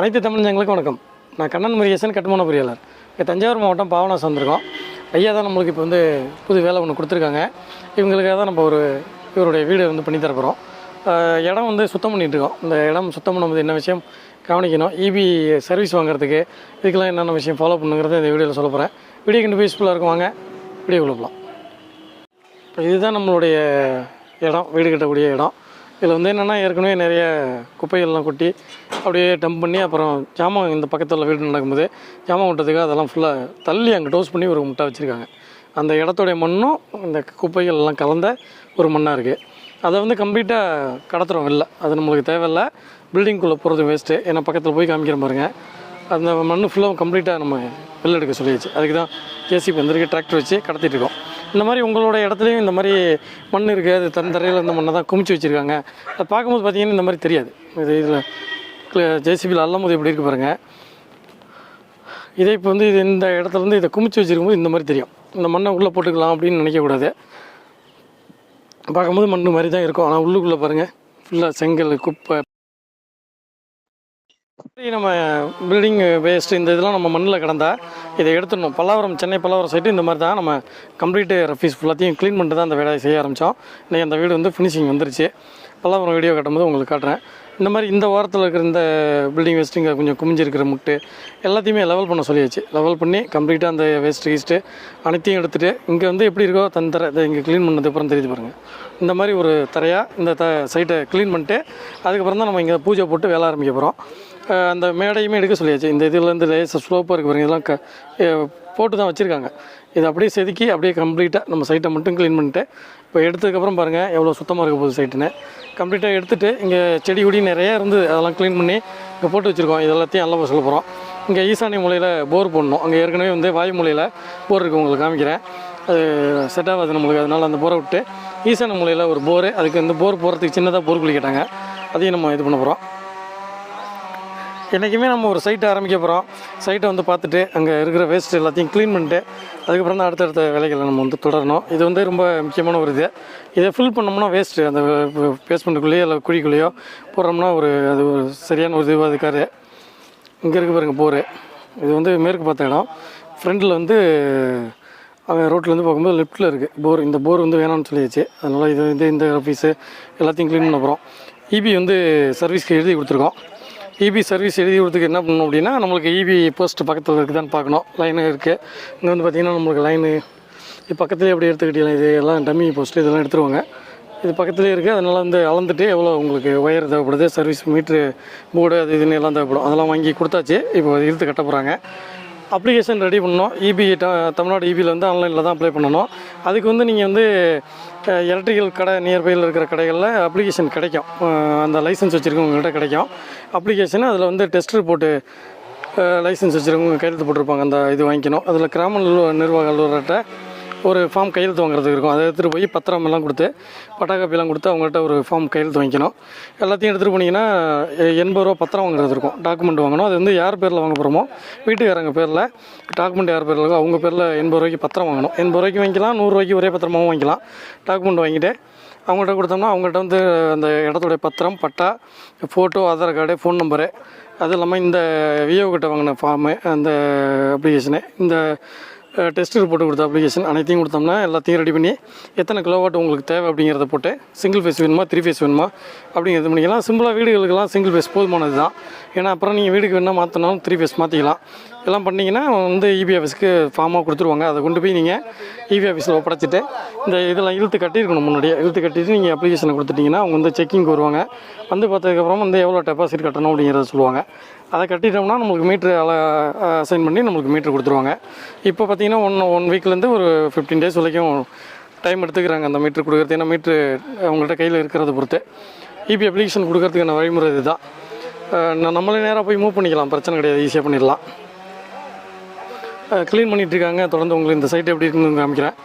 அனைத்து தமிழஞ்சங்களுக்கு வணக்கம். நான் கண்ணன் முருகேசன் கட்டுமான பொறியாளர். இங்கே தஞ்சாவூர் மாவட்டம் பாவனாஸ் வந்திருக்கோம். ஐயா தான் நம்மளுக்கு இப்போ வந்து புது வேலை ஒன்று கொடுத்துருக்காங்க. இவங்களுக்காக தான் நம்ம ஒரு இவருடைய வீடு வந்து பண்ணி தரப்போகிறோம் இடம் வந்து சுத்தம் பண்ணிகிட்ருக்கோம் இருக்கோம். இந்த இடம் சுத்தம் பண்ணும்போது என்ன விஷயம் கவனிக்கணும். இபி சர்வீஸ் வாங்குறதுக்கு இதுக்கெல்லாம் என்னென்ன விஷயம் ஃபாலோ பண்ணுங்கிறத இந்த வீடியோவில் சொல்ல போகிறேன் வீடியோ கண்டு யூஸ்ஃபுல்லாக இருக்கும். வாங்க வீடியோ கொடுக்கலாம் இப்போ இதுதான் நம்மளுடைய இடம் வீடு கட்டக்கூடிய இடம். இதில் வந்து என்னென்னா ஏற்கனவே நிறைய குப்பைகள்லாம் கொட்டி அப்படியே டம்ப் பண்ணி அப்புறம் ஜாமான் இந்த பக்கத்தில் வீடு நடக்கும்போது ஜாமான் விட்டதுக்கு அதெல்லாம் ஃபுல்லாக தள்ளி அங்கே டோஸ் பண்ணி ஒரு முட்டை வச்சுருக்காங்க. அந்த இடத்துடைய மண்ணும் இந்த குப்பைகள் எல்லாம் கலந்த ஒரு மண்ணாக இருக்குது அதை வந்து கம்ப்ளீட்டாக கடத்துறோம் வெளில. அது நம்மளுக்கு தேவையில்ல. பில்டிங்குள்ளே போகிறது வேஸ்ட்டு ஏன்னா பக்கத்தில் போய் காமிக்கிற பாருங்கள் அந்த மண் ஃபுல்லாக கம்ப்ளீட்டாக நம்ம வெளில எடுக்க சொல்லியாச்சு. அதுக்கு தான் ஜேசிபி வந்திருக்கு டிராக்டர் வச்சு கடத்திட்டு இருக்கோம். இந்த மாதிரி உங்களோட இடத்துலையும் இந்த மாதிரி மண் இருக்குது அது தன் தரையில் இந்த மண்ணை தான் குமிச்சு வச்சுருக்காங்க. அதை பார்க்கும்போது பார்த்தீங்கன்னா இந்த மாதிரி தெரியாது. இது இதில் ஜேசிபியில் அள்ளும் போது எப்படி இருக்கு பாருங்கள் இதே இப்போ வந்து இது இந்த இடத்துலேருந்து இதை குமிச்சு வச்சிருக்கும்போது இந்த மாதிரி தெரியும். இந்த மண்ணை உள்ளே போட்டுக்கலாம் அப்படின்னு நினைக்கக்கூடாது. பார்க்கும்போது மண் மாதிரி தான் இருக்கும். ஆனால் உள்ளுக்குள்ளே பாருங்கள் ஃபுல்லாக செங்கல் குப்பை நம்ம பில்டிங் வேஸ்ட் இந்த இதெல்லாம் நம்ம மண்ணில் கிடந்தா இதை எடுத்துடணும். பல்லாவரம் சென்னை பல்லாவரம் சைட்டு இந்த மாதிரி தான் நம்ம கம்ப்ளீட்டு ரஃபீஸ் ஃபுல்லாத்தையும் க்ளீன் பண்ணிட்டு தான் அந்த வேலையை செய்ய ஆரம்பித்தோம் இன்றைக்கி அந்த வீடு வந்து ஃபினிஷிங் வந்துருச்சு. பல்லாவரம் வீடியோ கட்டும்போது உங்களுக்கு காட்டுறேன். இந்த மாதிரி இந்த வாரத்தில் இருக்கிற இந்த பில்டிங் வேஸ்ட்டு இங்கே கொஞ்சம் குமிஞ்சிருக்கிற முட்டு எல்லாத்தையுமே லெவல் பண்ண சொல்லியாச்சு. லெவல் பண்ணி கம்ப்ளீட்டாக அந்த வேஸ்ட் ஈஸ்ட்டு அனைத்தையும் எடுத்துகிட்டு இங்கே வந்து எப்படி இருக்கோ தன் தர இதை இங்கே க்ளீன் பண்ணது அப்புறம் தெரியுது பாருங்கள் இந்த மாதிரி ஒரு தரையாக இந்த த சைட்டை க்ளீன் பண்ணிட்டு அதுக்கப்புறம் தான் நம்ம இங்கே பூஜை போட்டு வேலை ஆரம்பிக்க போகிறோம் அந்த மேடையுமே எடுக்க சொல்லியாச்சு. இந்த இதுலேருந்து லேசர் ஸ்லோப்பாக இருக்குது பாருங்க. இதெல்லாம் க போட்டு தான் வச்சுருக்காங்க. இதை அப்படியே செதுக்கி அப்படியே கம்ப்ளீட்டாக நம்ம சைட்டை மட்டும் க்ளீன் பண்ணிட்டு இப்போ எடுத்ததுக்கப்புறம் பாருங்கள் எவ்வளோ சுத்தமாக இருக்க போகுது சைட்டுன்னு கம்ப்ளீட்டாக எடுத்துகிட்டு இங்கே செடி கொடி நிறைய இருந்து அதெல்லாம் க்ளீன் பண்ணி இங்கே போட்டு வச்சுருக்கோம். இது எல்லாத்தையும் நல்லா சொல்ல போகிறோம் இங்கே ஈசானி மூலையில் போர் போடணும். அங்கே ஏற்கனவே வந்து வாயு மூலையில் போர் இருக்குது உங்களுக்கு காமிக்கிறேன். அது செட் ஆகாது நம்மளுக்கு. அதனால் அந்த போரை விட்டு ஈசான மூலையில் ஒரு போரு அதுக்கு வந்து போர் போகிறதுக்கு சின்னதாக போர் குளிக்கிட்டாங்க அதையும் நம்ம இது பண்ண போகிறோம் என்றைக்குமே நம்ம ஒரு சைட்டை ஆரம்பிக்க போகிறோம் சைட்டை வந்து பார்த்துட்டு அங்கே இருக்கிற வேஸ்ட் எல்லாத்தையும் க்ளீன் பண்ணிட்டு அதுக்கப்புறம் தான் அடுத்தடுத்த வேலைகளை நம்ம வந்து தொடரணும். இது வந்து ரொம்ப முக்கியமான ஒரு இது. இதை ஃபில் பண்ணோம்னா வேஸ்ட்டு அந்த பேஸ்மெண்ட்டுக்குள்ளேயோ இல்லை குழிக்குள்ளேயோ போடுறோம்னா ஒரு அது ஒரு சரியான ஒரு இதுவாக இருக்காரு இங்கே இருக்க பாருங்கள் போர். இது வந்து மேற்கு பார்த்த இடம். ஃப்ரண்டில் வந்து அவன் ரோட்லேருந்து பார்க்கும்போது லெஃப்ட்டில் இருக்குது போர். இந்த போர் வந்து வேணாம்னு சொல்லியாச்சு. அதனால் இது வந்து இந்த ஆஃபீஸு எல்லாத்தையும் க்ளீன் பண்ண போகிறோம் இபி வந்து சர்வீஸ்க்கு எழுதி கொடுத்துருக்கோம். இபி சர்வீஸ் எழுதி கொடுத்துக்கு என்ன பண்ணணும் அப்படின்னா நம்மளுக்கு இபி போஸ்ட் பக்கத்தில் இருக்குதான்னு பார்க்கணும். லைனு இருக்குது இங்கே வந்து பார்த்திங்கன்னா நம்மளுக்கு லைனு இது பக்கத்துலேயே எப்படி எடுத்துக்கிட்டீங்களா? இது எல்லாம் டம்மி போஸ்ட்டு இதெல்லாம் எடுத்துருவாங்க. இது பக்கத்துலேயே இருக்குது அதனால் வந்து அளந்துட்டு எவ்வளோ உங்களுக்கு ஒயர் தேவைப்படுது சர்வீஸ் மீட்ரு போர்டு அது இதுன்னு எல்லாம் தேவைப்படும். அதெல்லாம் வாங்கி கொடுத்தாச்சு. இப்போ இழுத்து கட்ட போகிறாங்க அப்ளிகேஷன் ரெடி பண்ணணும். இபி தமிழ்நாடு இபியில் வந்து ஆன்லைனில் தான் அப்ளை பண்ணணும். அதுக்கு வந்து நீங்கள் வந்து எலக்ட்ரிக்கல் கடை நியர்பையில் இருக்கிற கடைகளில் அப்ளிகேஷன் கிடைக்கும். அந்த லைசன்ஸ் வச்சுருக்கவங்கள்ட்ட கிடைக்கும். அப்ளிகேஷன் அதில் வந்து டெஸ்ட் ரிப்போர்ட்டு லைசன்ஸ் வச்சுருக்கவங்க கையெழுத்து போட்டிருப்பாங்க. அந்த இது வாங்கிக்கணும். அதில் கிராம நிர்வாக அலுவலர்கிட்ட ஒரு ஃபார்ம் கையெழுத்து வாங்குறதுக்கு இருக்கும். அதை எடுத்துகிட்டு போய் பத்திரம் எல்லாம் கொடுத்து பட்டா காப்பிலாம் கொடுத்து அவங்கள்ட்ட ஒரு ஃபார்ம் கையெழுத்து வாங்கிக்கணும். எல்லாத்தையும் எடுத்துகிட்டு போனீங்கன்னா எ- எண்பது ரூபா பத்திரம் வாங்குறது இருக்கும். டாக்குமெண்ட் வாங்கணும். அது வந்து யார் பேரில் வாங்க போகிறோமோ வீட்டுக்காரங்க பேரில் டாக்குமெண்ட் யார் பேரில் இருக்கோ அவங்க பேரில் எண்பது ரூபாய்க்கு பத்திரம் வாங்கணும். எண்பது ரூபாய்க்கு வாங்கிக்கலாம் நூறுரூவாய்க்கு ஒரே பத்திரமாகவும் வாங்கிக்கலாம். டாக்குமெண்ட் வாங்கிட்டு அவங்கள்ட்ட கொடுத்தோம்னா அவங்கள்ட்ட வந்து அந்த இடத்துடைய பத்திரம் patta photo Aadhaar card phone number அது இல்லாமல் இந்த விஓ கிட்ட வாங்கின ஃபார்மு அந்த அப்ளிகேஷனு இந்த டெஸ்ட் ரிப்போர்ட் கொடுத்த அப்ளிகேஷன் அனைத்தையும் கொடுத்தோம்னா எல்லாத்தையும் ரெடி பண்ணி எத்தனை கிலோவாட் உங்களுக்கு தேவை அப்படிங்கிறத போட்டு சிங்கிள் ஃபேஸ் வேணுமா த்ரீ ஃபேஸ் வேணுமா அப்படிங்கிறது பண்ணிக்கலாம். சிம்பிளாக வீடுகளுக்கெல்லாம் சிங்கிள் ஃபேஸ் போதுமானது தான் ஏன்னா அப்புறம் நீங்கள் வீடுக்கு வேணால் மாற்றினாலும் த்ரீ ஃபேஸ் மாற்றிக்கலாம் எல்லாம் பண்ணிங்கன்னா வந்து இபி ஆஃபீஸ்க்கு ஃபார்மாக கொடுத்துருவாங்க. அதை கொண்டு போய் நீங்கள் இபி ஆஃபீஸில் ஒப்படைச்சிட்டு இந்த இதெல்லாம் இழுத்து கட்டியிருக்கணும் முன்னாடியே. இழுத்து கட்டிட்டு நீங்கள் அப்ளிகேஷனை கொடுத்துட்டிங்கன்னா அவங்க வந்து செக்கிங் வருவாங்க. வந்து பார்த்ததுக்கப்புறம் வந்து எவ்வளோ டெபாசிட் கட்டணும் அப்படிங்கிறத சொல்லுவாங்க. அதை கட்டிட்டோம்னா நம்மளுக்கு மீட்ரு அசைன் பண்ணி நம்மளுக்கு மீட்ரு கொடுத்துருவாங்க. இப்போ பார்த்தீங்கன்னா ஒன் ஒன் வீக்லேருந்து ஒரு ஃபிஃப்டீன் டேஸ் வரைக்கும் டைம் எடுத்துக்கிறாங்க அந்த மீட்ரு கொடுக்குறது ஏன்னா மீட்ரு அவங்கள்ட்ட கையில் இருக்கிறத பொறுத்து. இபி அப்ளிகேஷன் கொடுக்கறதுக்கான வழிமுறை இதுதான். நம்மளே நேராக போய் மூவ் பண்ணிக்கலாம். பிரச்சனை கிடையாது. ஈஸியாக பண்ணிடலாம். க்ளீன் பண்ணிகிட்ருக்காங்க இருக்காங்க. தொடர்ந்து உங்களுக்கு இந்த சைட் எப்படி இருக்குன்னு காமிக்கிறேன்.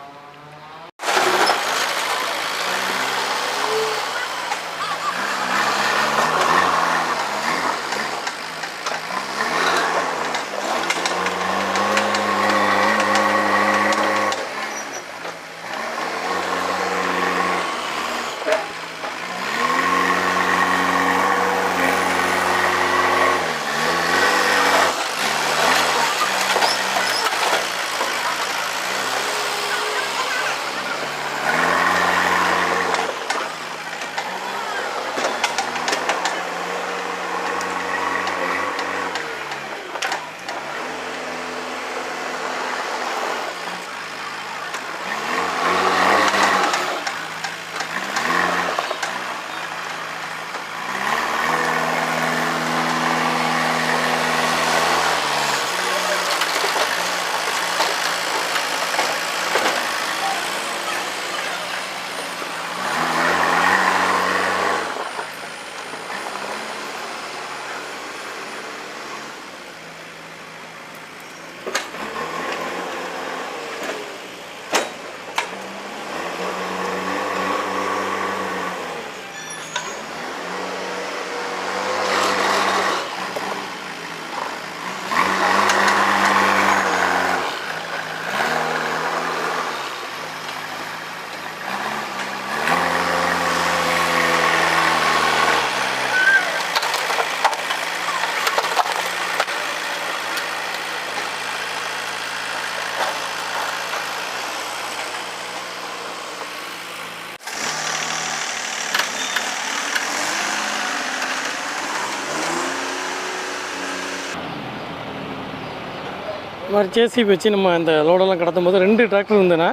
மாதிரி ஜேசிபி வச்சு நம்ம இந்த லோடெல்லாம் கடத்தும் போது ரெண்டு டிராக்டர் இருந்ததுன்னா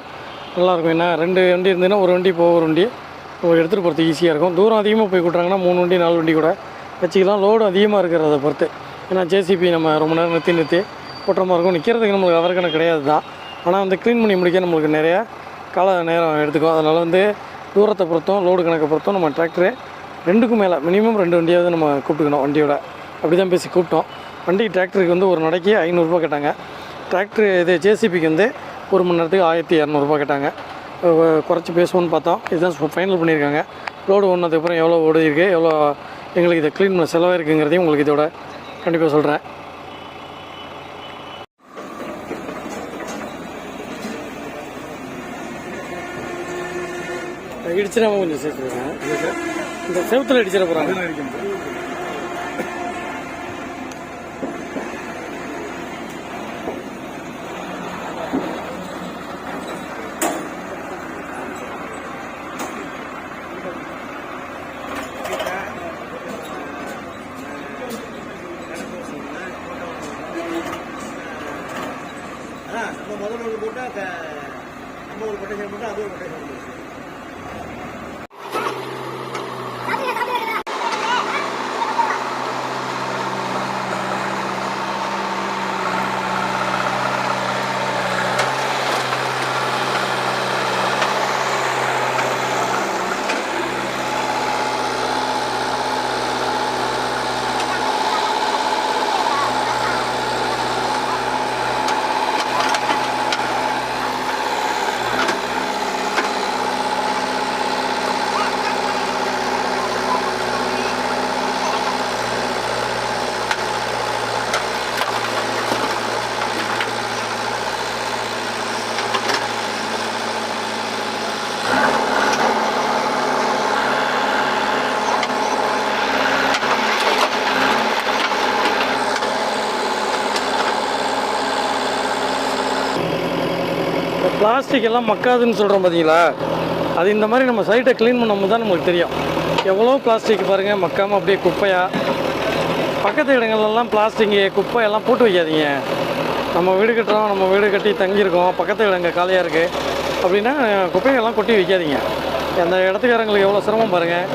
நல்லாயிருக்கும். ஏன்னா ரெண்டு வண்டி இருந்ததுன்னா ஒரு வண்டி போக ஒரு வண்டி. நம்ம எடுத்துகிட்டு போகிறதுக்கு ஈஸியாக இருக்கும். தூரம் அதிகமாக போய் கூட்டுறாங்கன்னா மூணு வண்டி நாலு வண்டி கூட வச்சுக்கலாம். லோடு அதிகமாக இருக்கிறத பொறுத்து. ஏன்னா ஜேசிபி நம்ம ரொம்ப நேரம் நிறுத்தி நிறுத்தி ஓட்டுற மாதிரி இருக்கும். நிற்கிறதுக்கு நம்மளுக்கு அவர் கிடையாது தான். ஆனால் வந்து க்ளீன் பண்ணி முடிக்க நம்மளுக்கு நிறையா கால நேரம் எடுத்துக்கும். அதனால் வந்து தூரத்தை பொறுத்தும் லோடு கணக்கை பொறுத்தும் நம்ம டிராக்டரு ரெண்டுக்கும் மேலே மினிமம் ரெண்டு வண்டியாவது நம்ம கூப்பிட்டுக்கணும் வண்டியோட. அப்படி தான் பேசி கூப்பிட்டோம். வண்டி டிராக்டருக்கு வந்து ஒரு நடைக்கு ஐநூறுரூபா கேட்டாங்க. டிராக்டர் இது ஜேசிபிக்கு வந்து ஒரு மணி நேரத்துக்கு ஆயிரத்தி இரநூறுபா கேட்டாங்க. குறைச்சி பேசுவோன்னு பார்த்தோம். இதுதான் ஃபைனல் பண்ணியிருக்காங்க. லோடு ஒன்றதுக்கப்புறம் எவ்வளோ ஓடி இருக்கு எவ்வளோ எங்களுக்கு இதை க்ளீன் பண்ண செலவாக இருக்குங்கிறதையும் உங்களுக்கு இதோட கண்டிப்பாக சொல்கிறேன் இடிச்சிடாம கொஞ்சம் சேர்த்துருக்கேன் இந்த செவத்தில் அடிச்சிட போகிறாங்க நம்ம முதல்ல ஒன்று போட்டால் நம்ம ஒரு கொட்டேஷன் போட்டால் அது ஒரு கொட்டேஷன் போட்டு பிளாஸ்டிக் எல்லாம் மக்காதுன்னு சொல்கிறோம் பார்த்தீங்களா அது இந்த மாதிரி நம்ம சைட்டை க்ளீன் பண்ணும்போது தான் நமக்கு தெரியும். எவ்வளோ பிளாஸ்டிக் பாருங்கள் மக்காமல் அப்படியே குப்பையாக பக்கத்து இடங்கள்லாம் பிளாஸ்டிக்கு குப்பை எல்லாம் போட்டு வைக்காதீங்க. நம்ம வீடு கட்டுறோம் நம்ம வீடு கட்டி தங்கியிருக்கோம் பக்கத்து இடங்க காலியாக இருக்குது அப்படின்னா குப்பைகள்லாம் கொட்டி வைக்காதீங்க. அந்த இடத்துக்காரங்களுக்கு எவ்வளோ சிரமம் பாருங்கள்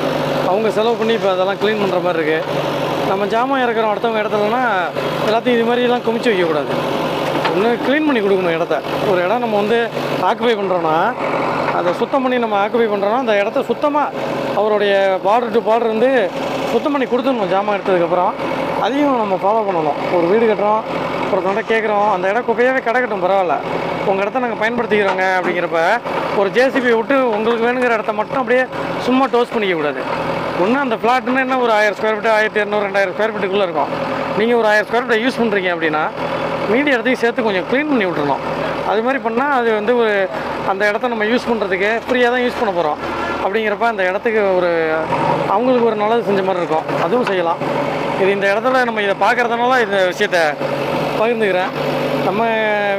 அவங்க செலவு பண்ணி இப்போ அதெல்லாம் க்ளீன் பண்ணுற மாதிரி இருக்குது நம்ம ஜாமான் இறக்குறோம் அடுத்தவங்க இடத்துலனா எல்லாத்தையும் இது மாதிரிலாம் குமிச்சு வைக்கக்கூடாது. ஒன்று க்ளீன் பண்ணி கொடுக்கணும் இடத்த. ஒரு இடம் நம்ம வந்து ஆக்குபை பண்ணுறோன்னா அதை சுத்தம் பண்ணி நம்ம ஆக்குபை பண்ணுறோன்னா அந்த இடத்த சுத்தமாக அவருடைய பார்டர் டு பார்டர் வந்து சுத்தம் பண்ணி கொடுத்துடணும் ஜாமான் எடுத்ததுக்கப்புறம் அதையும் நம்ம ஃபாலோ பண்ணணும். ஒரு வீடு கட்டுறோம் ஒருத்தவங்க கேட்குறோம் அந்த இடம் குப்பையாகவே கிடக்கட்டும் பரவாயில்ல. உங்கள் இடத்த நாங்கள் பயன்படுத்திக்கிறோங்க அப்படிங்கிறப்ப ஒரு ஜேசிபி விட்டு உங்களுக்கு வேணுங்கிற இடத்த மட்டும் அப்படியே சும்மா டோஸ் பண்ணிக்க கூடாது. ஒன்று அந்த ஃப்ளாட்னா என்ன ஒரு ஆயிரம் ஸ்கொயர் ஃபீட் ஆயிரத்தி இரநூறு ரெண்டாயிரம் ஸ்கொயர் ஃபீட்டுக்குள்ளே இருக்கும். நீங்கள் ஒரு ஆயிரம் ஸ்கொயர் ஃபீட்டை யூஸ் பண்ணுறீங்க அப்படின்னா மீதி இடத்தையும் சேர்த்து கொஞ்சம் க்ளீன் பண்ணி விட்டுறணும். அது மாதிரி பண்ணால் அது வந்து ஒரு அந்த இடத்த நம்ம யூஸ் பண்ணுறதுக்கு ஃப்ரீயாக தான் யூஸ் பண்ண போகிறோம் அப்படிங்கிறப்ப அந்த இடத்துக்கு ஒரு அவங்களுக்கு ஒரு நல்லது செஞ்ச மாதிரி இருக்கும். அதுவும் செய்யலாம். இது இந்த இடத்துல நம்ம இதை பார்க்குறதுனால இந்த விஷயத்த பகிர்ந்துக்கிறேன். நம்ம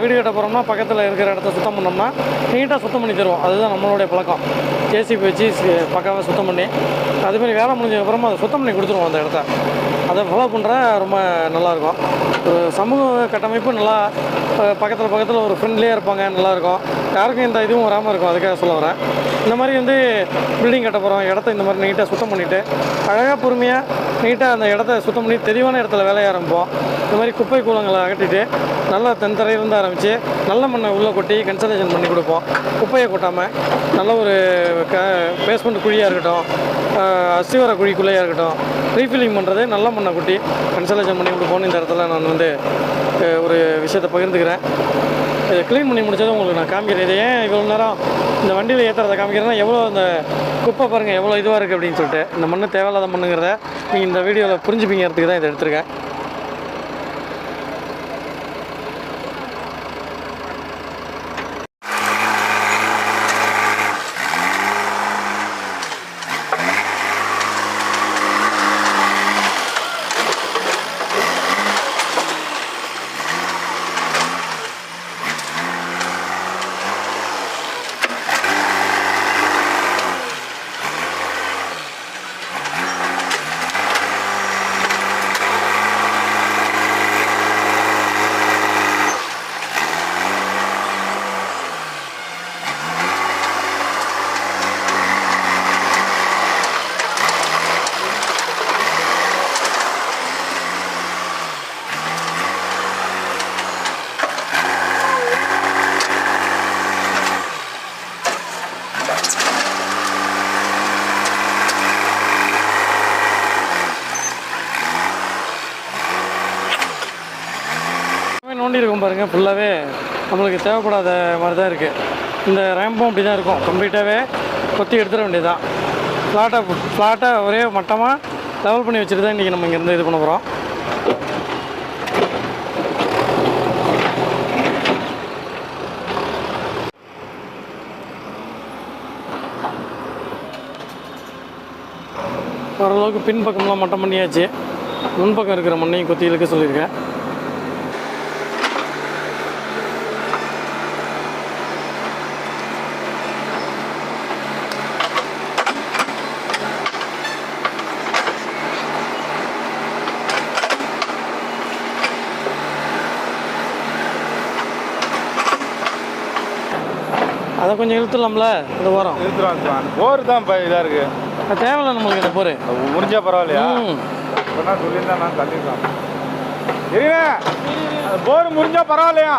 வீடு கட்ட போகிறோம்னா பக்கத்தில் இருக்கிற இடத்த சுத்தம் பண்ணோம்னா நீட்டாக சுத்தம் பண்ணி தருவோம். அதுதான் நம்மளுடைய பழக்கம். ஜேசிபி வச்சு சி- பக்காவாக சுத்தம் பண்ணி அதுமாரி வேலை முடிஞ்சதுக்கப்புறமா அதை சுத்தம் பண்ணி கொடுத்துருவோம் அந்த இடத்த. அதை ஃபாலோ பண்ணுறா ரொம்ப நல்லாயிருக்கும். ஒரு சமூக கட்டமைப்பு நல்லா பக்கத்தில் பக்கத்தில் ஒரு ஃப்ரெண்ட்லியாக இருப்பாங்க நல்லாயிருக்கும். யாருக்கும் எந்த இதுவும் வராமல் இருக்கும் அதுக்காக சொல்ல வரேன். இந்த மாதிரி வந்து பில்டிங் கட்ட போகிறோம் இடத்த இந்த மாதிரி நீட்டாக சுத்தம் பண்ணிவிட்டு அழகாக பொறுமையாக நீட்டாக அந்த இடத்த சுத்தம் பண்ணி தெளிவான இடத்துல வேலையை ஆரம்பிப்போம். இந்த மாதிரி குப்பை கூலங்களை அகட்டிட்டு நல்லா தென்தரையிலேருந்து ஆரம்பித்து நல்ல மண்ணை உள்ளே கொட்டி கன்சல்டேஷன் பண்ணி கொடுப்போம். குப்பையை கொட்டாமல் நல்ல ஒரு க பேஸ்மெண்ட் குழியாக இருக்கட்டும் அசிவர குழிக்குள்ளேயாக இருக்கட்டும் ரீஃபில்லிங் பண்ணுறது நல்ல மண்ணை கொட்டி கன்சல்டேஷன் பண்ணி கொடுப்போம்னு இந்த இடத்துல நான் வந்து ஒரு விஷயத்தை பகிர்ந்துக்கிறேன். இதை க்ளீன் பண்ணி முடிச்சதும் உங்களுக்கு நான் காமிக்கிறேன். இதை ஏன் இவ்வளோ நேரம் இந்த வண்டியில் ஏற்றுறதை காமிக்கிறேன்னா எவ்வளோ அந்த குப்பை பாருங்கள் எவ்வளோ இதுவாக இருக்குது அப்படின்னு சொல்லிட்டு. இந்த மண்ணு தேவையில்லாத மண்ணுங்கிறத நீங்கள் இந்த வீடியோவில் புரிஞ்சுப்பீங்கிறதுக்கு தான் இதை எடுத்திருக்கேன். பாருங்கள் ஃபுல்லாகவே நம்மளுக்கு தேவைப்படாத மாதிரி தான் இருக்குது இந்த ரேம்பும் அப்படி தான் இருக்கும். கம்ப்ளீட்டாகவே கொத்தி எடுத்துட வேண்டியதுதான். ஃப்ளாட்டாக ஃப்ளாட்டாக ஒரே மட்டமாக லெவல் பண்ணி வச்சுட்டு தான் இன்றைக்கி நம்ம இங்கேருந்து இது பண்ண போகிறோம் ஓரளவுக்கு பின்பக்கம்லாம் மட்டம் பண்ணியாச்சு. முன்பக்கம் இருக்கிற மண்ணையும் கொத்தி இழுக்க சொல்லியிருக்கேன். அதை கொஞ்சம் இழுத்துலாம்ல இந்த வாரம் நிறுத்துறோம் போர் தான் இதாக இருக்கு. அது தேவையில்ல நம்மளுக்கு இந்த போர். முடிஞ்சா பரவாயில்லையா? இப்போனா சொல்லியிருந்தா நான் இருங்க அந்த போர் முடிஞ்சா பரவாயில்லையா?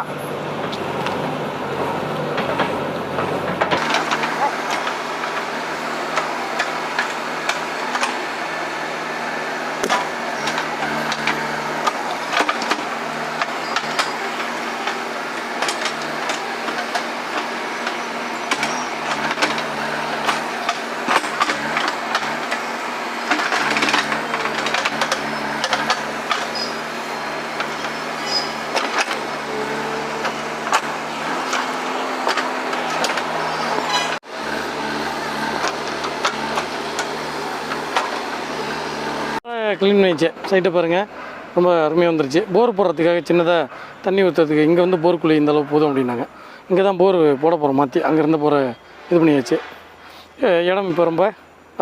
க்ளீன் பண்ணிச்சு சைட்டை பாருங்கள் ரொம்ப அருமையாக வந்துருச்சு. போர் போடுறதுக்காக சின்னதாக தண்ணி ஊற்றுறதுக்கு இங்கே வந்து போர் குழி இந்த அளவு போதும் அப்படின்னாங்க. இங்கே தான் போர் போட போகிறோம் மாற்றி அங்கேருந்து போகிற இது பண்ணியாச்சு. இடம் இப்போ ரொம்ப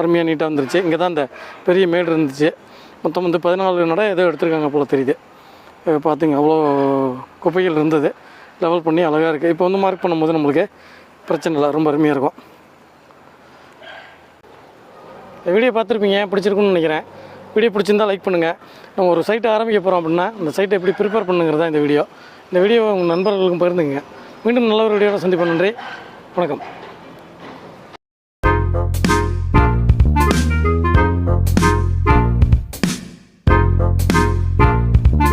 அருமையாக நீட்டாக வந்துருச்சு. இங்கே தான் இந்த பெரிய மேடு இருந்துச்சு. மொத்தம் வந்து பதினாலு நடை ஏதோ எடுத்திருக்காங்க போல் தெரியுது. பார்த்துங்க அவ்வளோ குப்பைகள் இருந்தது. லெவல் பண்ணி அழகாக இருக்குது இப்போ வந்து மார்க் பண்ணும்போது நம்மளுக்கு பிரச்சனை இல்லை. ரொம்ப அருமையாக இருக்கும். இந்த வீடியோ பார்த்துருப்பீங்க. பிடிச்சிருக்குன்னு நினைக்கிறேன். வீடியோ பிடிச்சிருந்தா லைக் பண்ணுங்கள் நம்ம ஒரு சைட்டை ஆரம்பிக்க போகிறோம் அப்படின்னா அந்த சைட்டை எப்படி ப்ரிப்பேர் பண்ணுங்கிறது தான் இந்த வீடியோ இந்த வீடியோ உங்கள் நண்பர்களுக்கும் பகிர்ந்துங்க மீண்டும் நல்ல ஒரு வீடியோவில் சந்திப்போம். நன்றி. வணக்கம்.